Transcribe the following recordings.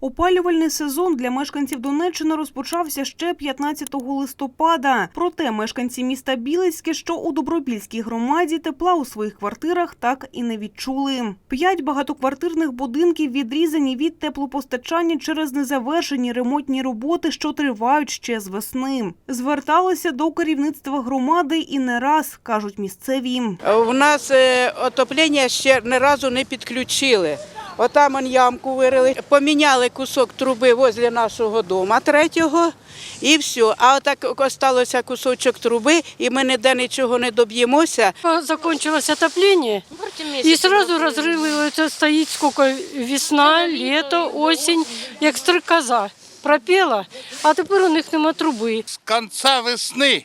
Опалювальний сезон для мешканців Донеччини розпочався ще 15 листопада. Проте мешканці міста Білицьке, що у Добропільській громаді, тепла у своїх квартирах так і не відчули. П'ять багатоквартирних будинків відрізані від теплопостачання через незавершені ремонтні роботи, що тривають ще з весни. Зверталися до керівництва громади і не раз, кажуть місцеві. У нас е, отоплення ще ні разу не підключили. Отам он ямку вирили, поміняли кусок труби возле нашого дому третього і все. А отак осталося кусочок труби, і ми ніде нічого не доб'ємося. Закончилось отопление, и сразу разрыли, это стоит сколько, весна, лето, осень, як стрикоза. Пропела, а тепер у них нема труби. з кінця весни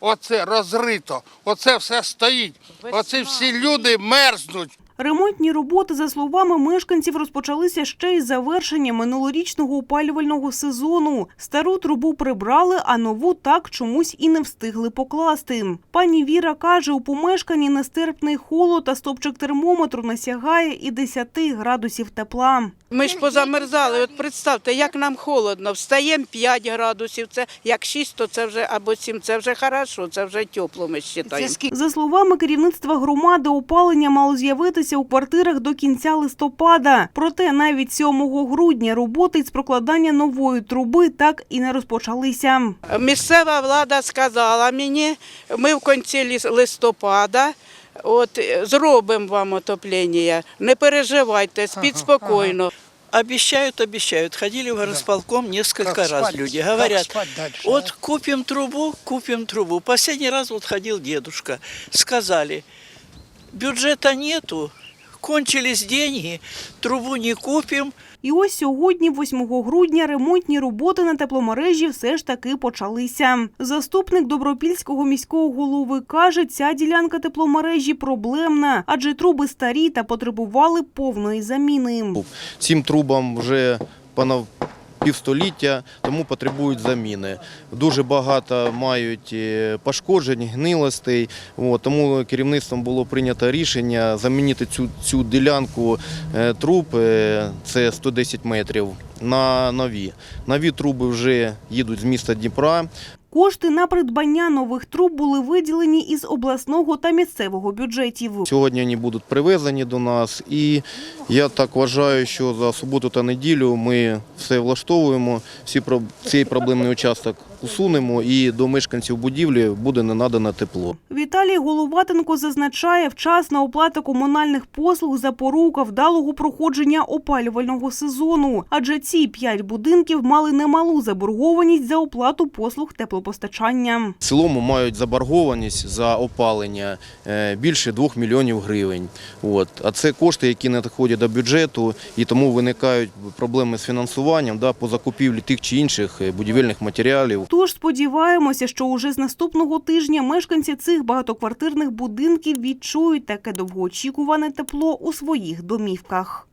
оце розрито, оце все стоїть. Оце всі люди мерзнуть. Ремонтні роботи, за словами мешканців, розпочалися ще із завершення минулорічного опалювального сезону. Стару трубу прибрали, а нову так чомусь і не встигли покласти. Пані Віра каже, у помешканні нестерпний холод, а стопчик термометру насягає і 10 градусів тепла. Ми ж позамерзали. От представте, як нам холодно. Встаємо 5 градусів. Це як 6, то це вже або 7, це вже хорошо, це вже тепло, ми вважаємо. За словами керівництва громади, опалення мало з'явитися у квартирах до кінця листопада. Проте навіть 7 грудня роботи з прокладання нової труби так і не розпочалися. Місцева влада сказала мені, ми в кінці листопада от, е, зробимо вам отоплення. Не переживайте, спіть спокійно. Обіщають, обіщають. Ходили в горосполком несколько Как раз спать? люди. говорять, от купим трубу, купим трубу. Последний раз вот ходил дедушка. Сказали, бюджета нету, кончились деньги, трубу не купим. І ось сьогодні, 8 грудня, ремонтні роботи на тепломережі все ж таки почалися. Заступник Добропільського міського голови каже, ця ділянка тепломережі проблемна, адже труби старі та потребували повної заміни. Цим трубам вже півстоліття, тому потребують заміни. Дуже багато мають е, пошкоджень, гнилостей. Тому керівництвом було прийнято рішення замінити цю, цю ділянку е, труб, е, це 110 метрів, на нові. Нові труби вже їдуть з міста Дніпра. Кошти на придбання нових труб були виділені із обласного та місцевого бюджетів. Сьогодні вони будуть привезені до нас, і я так вважаю, що за суботу та неділю ми все влаштовуємо, всі цей проблемний участок усунемо, і до мешканців будівлі буде не надано тепло. Віталій Головатенко зазначає, вчасна оплата комунальних послуг запорука вдалого проходження опалювального сезону. Адже ці п'ять будинків мали немалу заборгованість за оплату послуг теплопостачання. В цілому мають заборгованість за опалення е, більше 2 мільйонів гривень. От. А це кошти, які не доходять до бюджету, і тому виникають проблеми з фінансуванням да, по закупівлі тих чи інших е, будівельних матеріалів. Тож сподіваємося, що уже з наступного тижня мешканці цих багатоквартирних будинків відчують таке довгоочікуване тепло у своїх домівках.